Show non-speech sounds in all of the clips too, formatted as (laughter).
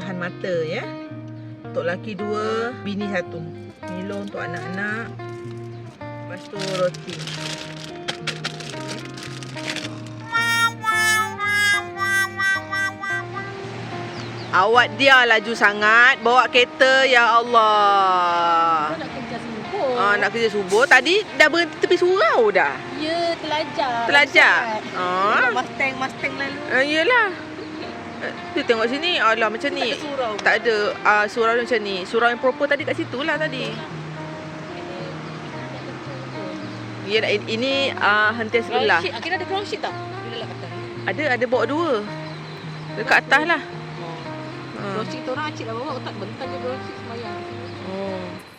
tahan mata ya. Untuk laki dua, bini satu. Milo untuk anak-anak. Lepas tu roti. Awak dia laju sangat bawa kereta ya Allah. Nak kerja subuh. Ah, nak kerja subuh. Tadi dah berhenti tepi surau dah. Ya. Telajar? Ustaz. Ah. Mustang, Mustang lalu. Uh, yelah. Tu tengok sini. Alah macam ni. Tak ada surau. Tak ada uh, surau dia macam ni. Surau yang proper tadi kat situ lah tadi. Ya, ini uh, hentian sebelah. Ground sheet. Akhirnya ada ground sheet tak? Ada, ada bawa dua. Dekat atas lah. Oh. Uh. Ground sheet tu orang acik lah bawa. Tak bentang je ground sheet semayang. Oh.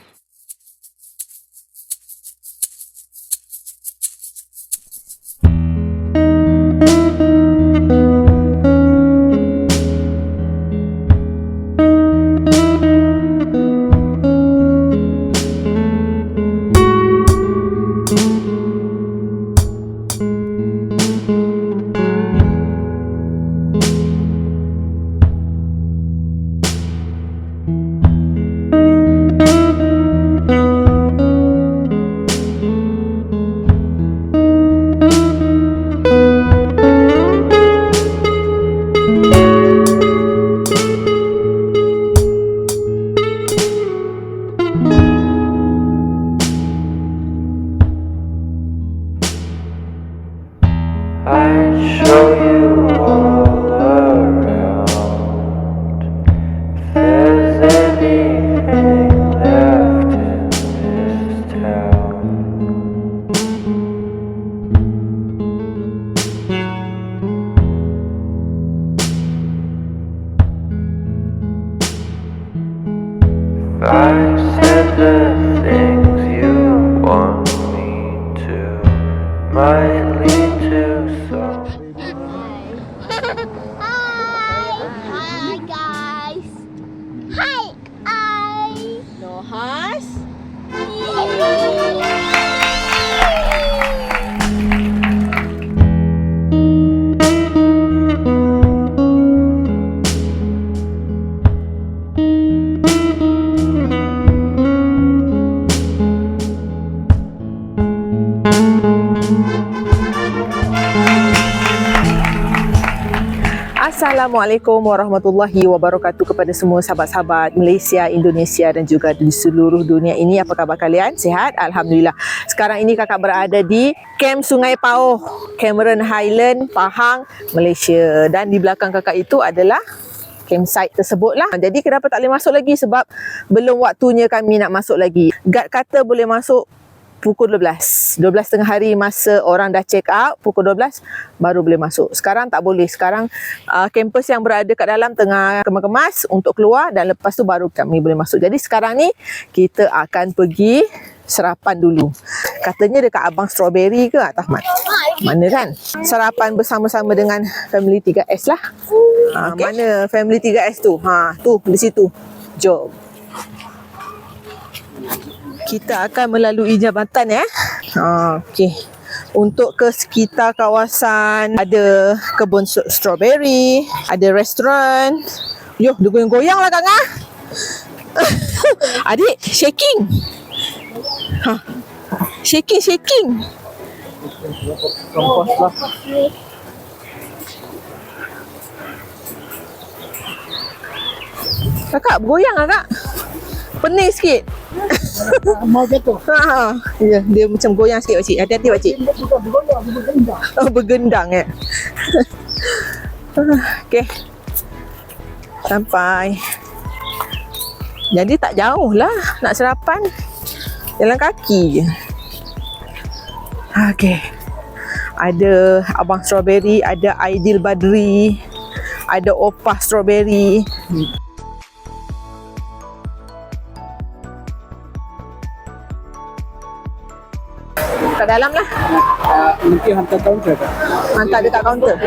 Assalamualaikum warahmatullahi wabarakatuh kepada semua sahabat-sahabat Malaysia, Indonesia dan juga di seluruh dunia ini. Apa khabar kalian? Sihat? Alhamdulillah. Sekarang ini kakak berada di Kem Sungai Pauh, Cameron Highland, Pahang, Malaysia. Dan di belakang kakak itu adalah campsite tersebut lah. Jadi kenapa tak boleh masuk lagi? Sebab belum waktunya kami nak masuk lagi. Guard kata boleh masuk pukul 12. 12 tengah hari masa orang dah check out, pukul 12 baru boleh masuk. Sekarang tak boleh. Sekarang uh, kampus yang berada kat dalam tengah kemas-kemas untuk keluar dan lepas tu baru kami boleh masuk. Jadi sekarang ni kita akan pergi sarapan dulu. Katanya dekat Abang Strawberry ke atas Mat? Mana kan? Sarapan bersama-sama dengan family 3S lah. Ha, okay. Mana family 3S tu? Ha, tu di situ. Jom kita akan melalui jabatan ya. Okey. Untuk ke sekitar kawasan ada kebun strawberry, ada restoran. Yo, dia goyang-goyang lah Kak Ngah. (laughs) Adik, shaking. Ha. Shaking, shaking. Lah. Kakak, bergoyang lah kak. Pening sikit. Mau jatuh. Ha, ya, dia macam goyang sikit. Hati-hati. Dia bukan bergoyang, dia bergendang. Oh, bergendang eh. Okey. Sampai. Jadi tak jauh lah nak sarapan. Jalan kaki je. Okey. Ada Abang Strawberry, ada Aidil Badri, ada Opah Strawberry. Kat dalam lah. Uh, mungkin hantar kaunter tak? Hantar dekat kaunter.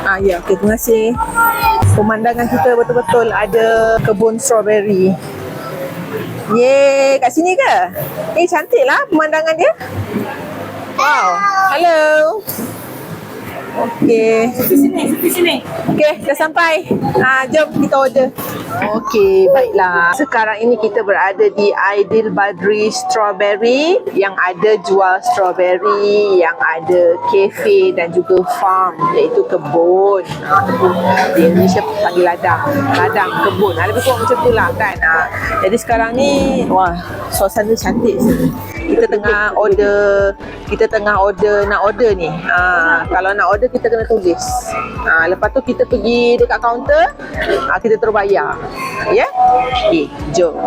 Ah ya, okay, terima kasih. Pemandangan kita betul-betul ada kebun strawberry. Yeay, kat sini ke? Eh, cantik lah pemandangan dia. Wow. Hello. Okey. Okey, dah sampai. Ah, jom kita order. Okey, baiklah. Sekarang ini kita berada di Aidil Badri Strawberry yang ada jual strawberry, yang ada kafe dan juga farm iaitu kebun. Kebun. Di Indonesia panggil ladang. Ladang, kebun. Ah, lebih kurang macam tu lah kan. Ah, jadi sekarang ni, wah, suasana cantik sini. Kita tengah order, kita tengah order, nak order ni. Ah, kalau nak order kita kena tulis. Ah, lepas tu kita pergi dekat kaunter, ah, kita terus bayar. Ya? Okay, jom.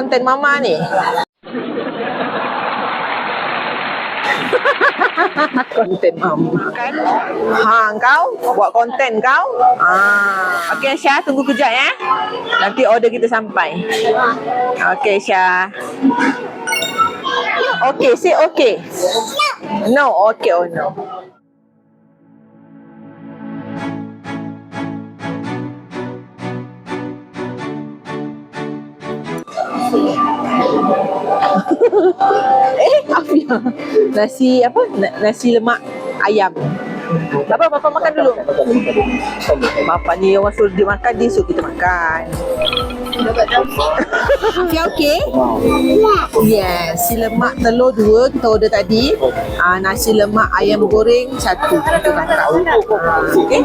Konten mama ni. konten mama kan? Ha, kau buat konten kau? Ha. Okey Syah, tunggu kejap ya. Nanti order kita sampai. Okey Syah. Okey, say okey. No, okey or no. Eh, Afia. Nasi apa? Na- Nasi lemak ayam. Bapa, Bapa makan dulu. Bapa ni orang suruh dia makan, dia suruh kita makan. Afia okey? Yes, nasi lemak telur dua kita order tadi. Ah, nasi lemak ayam goreng satu kita kakak. Ah, okey?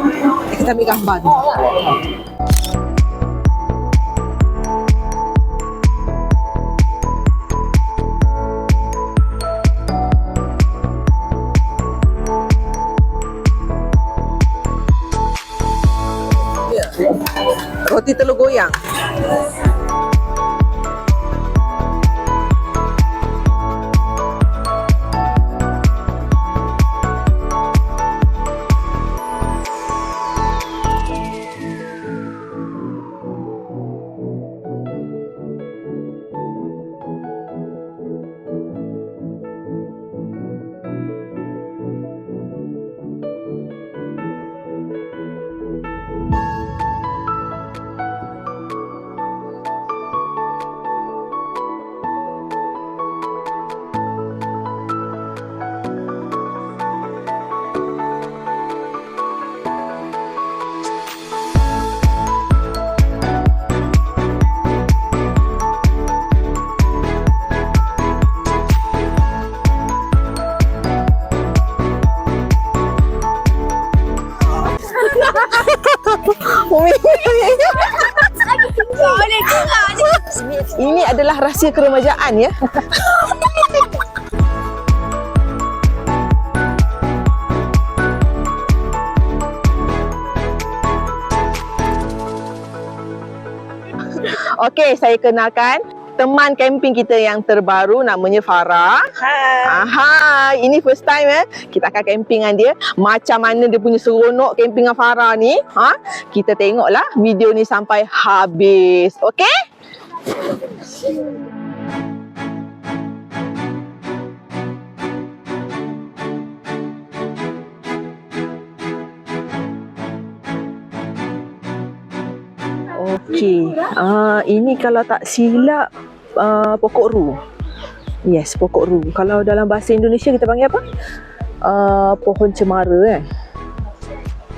Kita ambil gambar dulu. Roti goyang. Ini adalah rahsia keremajaan ya. Okey, saya kenalkan teman camping kita yang terbaru namanya Farah. Hai. Aha, ini first time eh kita akan camping dengan dia. Macam mana dia punya seronok camping dengan Farah ni? Ha? Kita tengoklah video ni sampai habis. Okey? Okey. Uh, ini kalau tak silap uh, pokok ru. Yes, pokok ru. Kalau dalam bahasa Indonesia kita panggil apa? Uh, pohon cemara eh.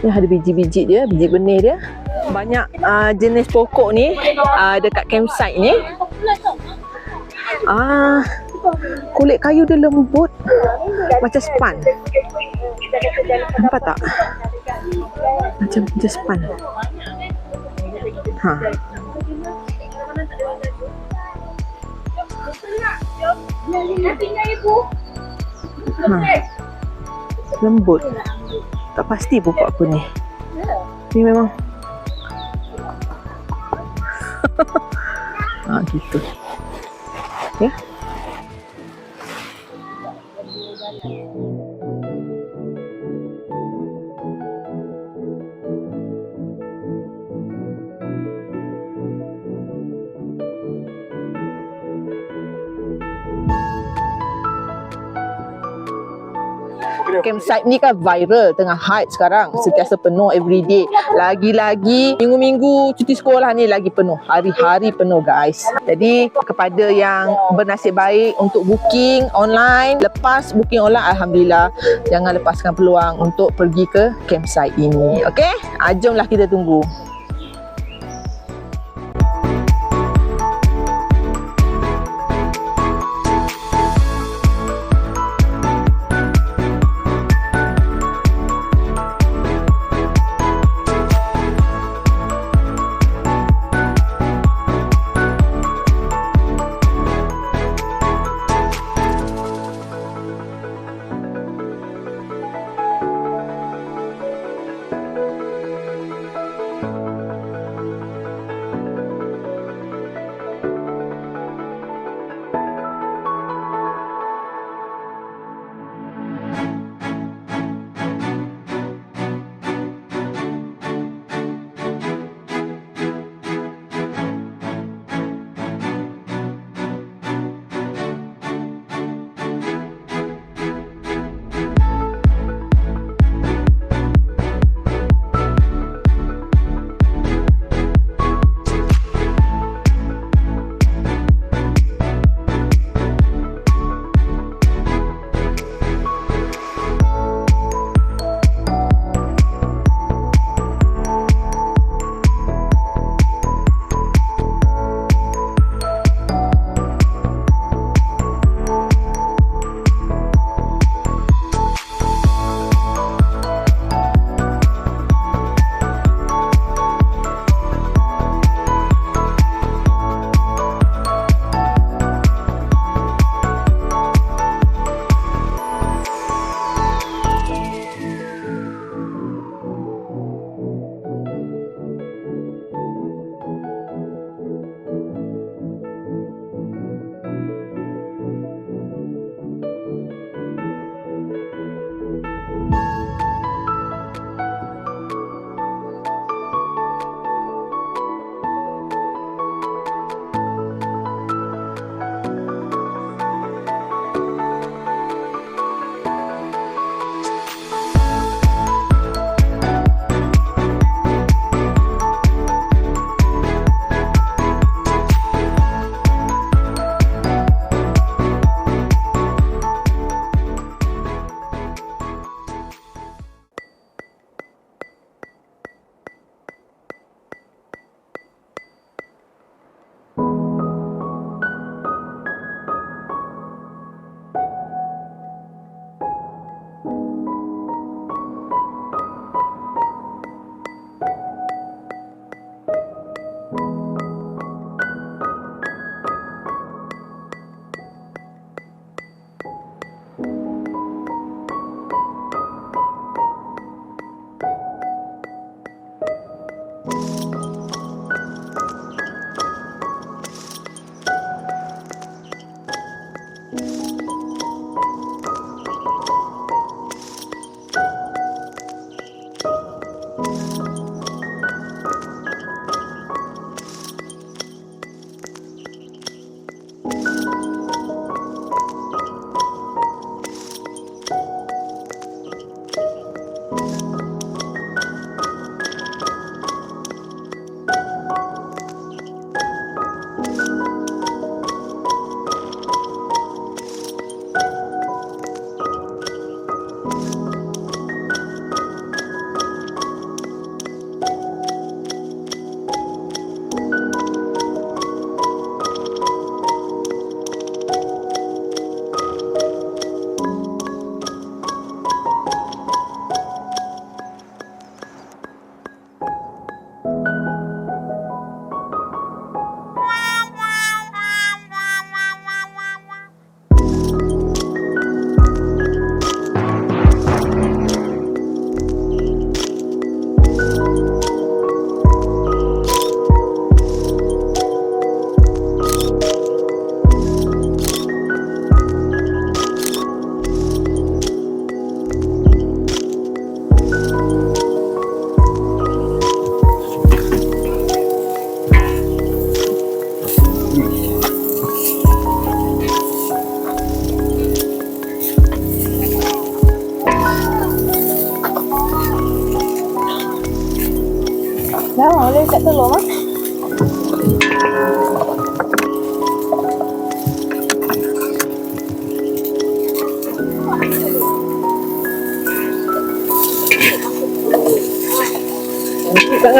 Ni ada biji-biji dia, biji benih dia. Banyak uh, jenis pokok ni uh, dekat campsite ni. Ah, kulit kayu dia lembut macam span. Nampak tak? Macam macam span. Ha. Ha. Lembut. Tak pasti pupuk aku ni. Ni memang. (laughs) ha, gitu. Okay. Campsite ni kan viral tengah hype sekarang. Sentiasa penuh everyday lagi-lagi minggu-minggu cuti sekolah ni lagi penuh. Hari-hari penuh guys. Jadi kepada yang bernasib baik untuk booking online lepas booking online Alhamdulillah jangan lepaskan peluang untuk pergi ke campsite ini. Ok ah, jomlah kita tunggu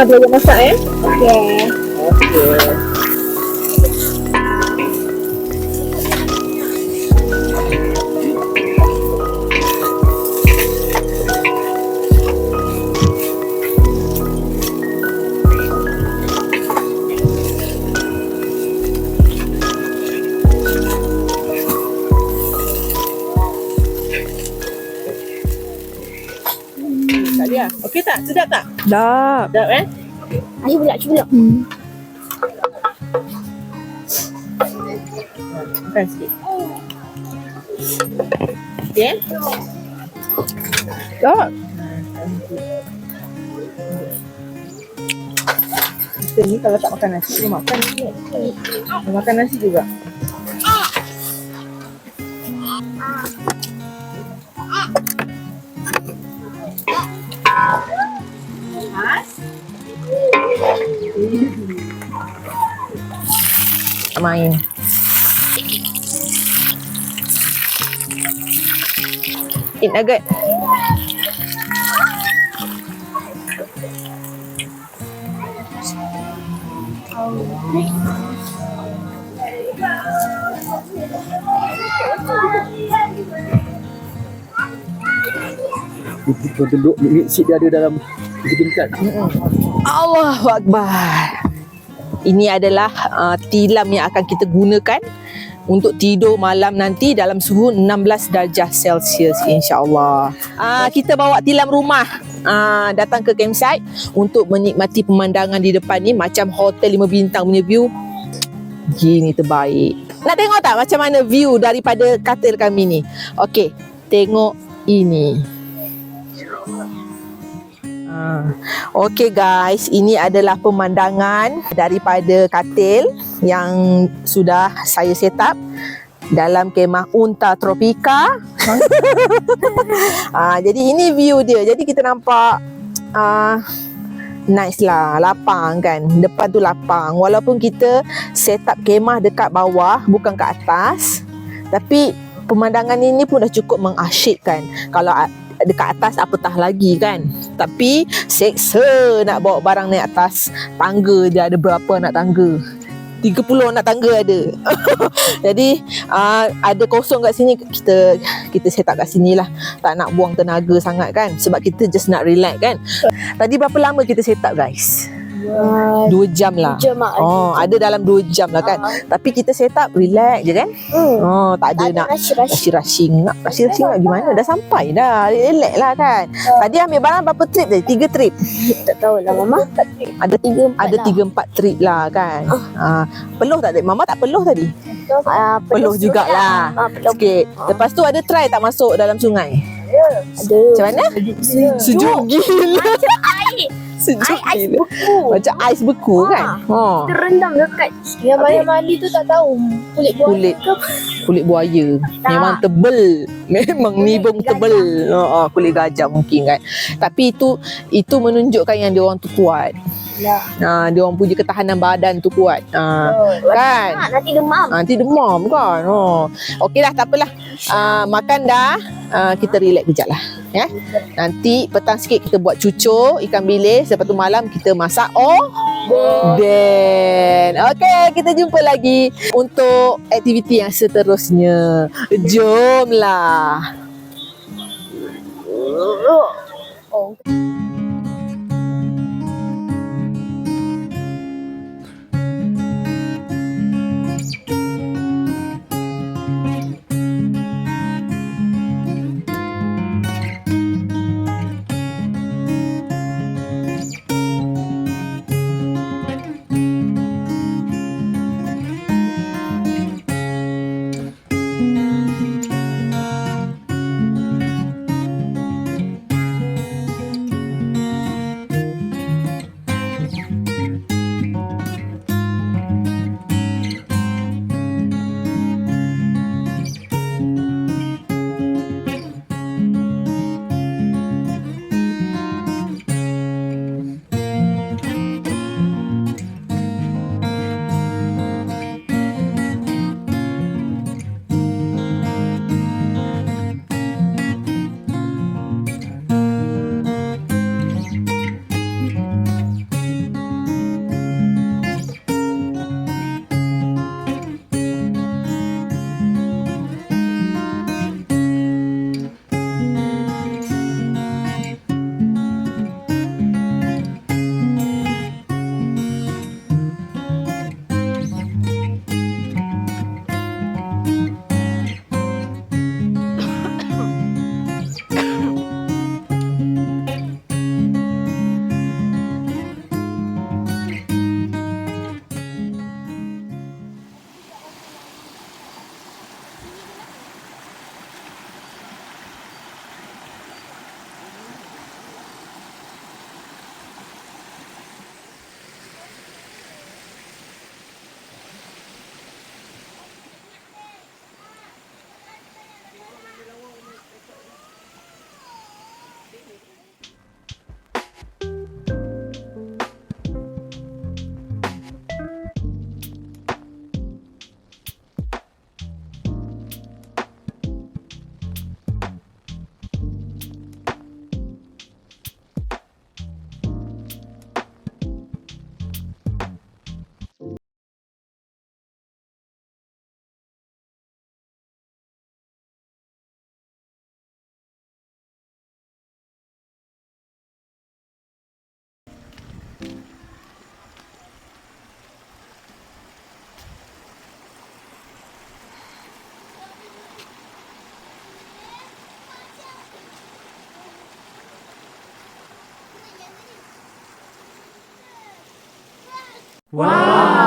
Belajar masak eh? Okey. Tak dia. Okey tak? Sedap tak? Dah. Sedap eh? Ayo pula, cuba pula. Makan sikit. Okey? Dah. Kita ni kalau tak makan nasi, dia makan nasi. Dia makan nasi juga. Main. Eat nugget. Kau duduk seat dia ada dalam tiga tingkat. Allahu Akbar. Ini adalah uh, tilam yang akan kita gunakan untuk tidur malam nanti dalam suhu 16 darjah Celsius insya-Allah. Uh, kita bawa tilam rumah uh, datang ke campsite untuk menikmati pemandangan di depan ni macam hotel 5 bintang punya view. Gini terbaik. Nak tengok tak macam mana view daripada katil kami ni? Okey, tengok ini. Ah, Okey guys, ini adalah pemandangan daripada katil yang sudah saya set up dalam kemah Unta Tropika. (laughs) ah, jadi ini view dia. Jadi kita nampak ah, nice lah, lapang kan. Depan tu lapang. Walaupun kita set up kemah dekat bawah, bukan kat atas. Tapi pemandangan ini pun dah cukup mengasyikkan. Kalau dekat atas apatah lagi kan. Tapi seksa nak bawa barang naik atas tangga dia ada berapa nak tangga. 30 nak tangga ada. (laughs) Jadi uh, ada kosong kat sini kita kita set up kat sini lah. Tak nak buang tenaga sangat kan sebab kita just nak relax kan. Tadi berapa lama kita set up guys? Uh, 2 jam lah. jam ah. Oh, ada dalam 2 jam lah kan. Tapi kita set up relax je kan. Hmm. Oh, tak ada Tak ada nak rasi-rasi. rushing nak gimana dah sampai dah relax lah kan tadi ambil barang berapa trip tadi tiga trip Tak tahu lah mama. ada Tiga empat ada lah. tiga empat trip lah kan ah. peluh tak tadi mama tak peluh tadi Ah, peluh jugalah. Ah, peluh. okey lepas tu ada try tak masuk dalam sungai Ada. macam mana sejuk gila sejuk (laughs) Ais gila beku. macam ais beku kan oh Terendam dekat. Yang banyak mandi tu tak tahu. Kulit buah. kulit kulit buaya Tak. memang tebel (laughs) memang nibung tebel oh, oh, kulit gajah mungkin kan tapi itu itu menunjukkan yang dia orang tu kuat Lah. Ha, dia orang punya ketahanan badan tu kuat. Ha, Oh, kan? Nanti demam. nanti demam kan. Oh. Okeylah tak apalah. Uh, makan dah. Uh, kita relax kejap lah. Ya. Nanti petang sikit kita buat cucur ikan bilis. Lepas tu malam kita masak oh. Dan Okey, kita jumpa lagi untuk aktiviti yang seterusnya. Jomlah. Oh. Wow!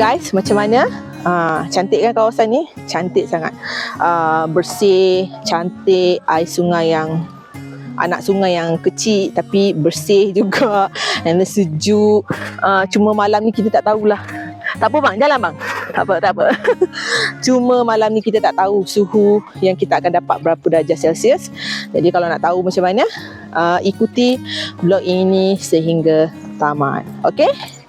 Guys, macam mana? Ah, cantik kan kawasan ni? Cantik sangat. Ah, bersih, cantik, air sungai yang anak sungai yang kecil tapi bersih (laughs) juga dan sejuk. Ah, cuma malam ni kita tak tahulah. Tak apa bang, jalan bang. Tak apa, tak apa. (laughs) Cuma malam ni kita tak tahu suhu yang kita akan dapat berapa darjah Celsius. Jadi kalau nak tahu macam mana, ah, ikuti vlog ini sehingga tamat. Okay?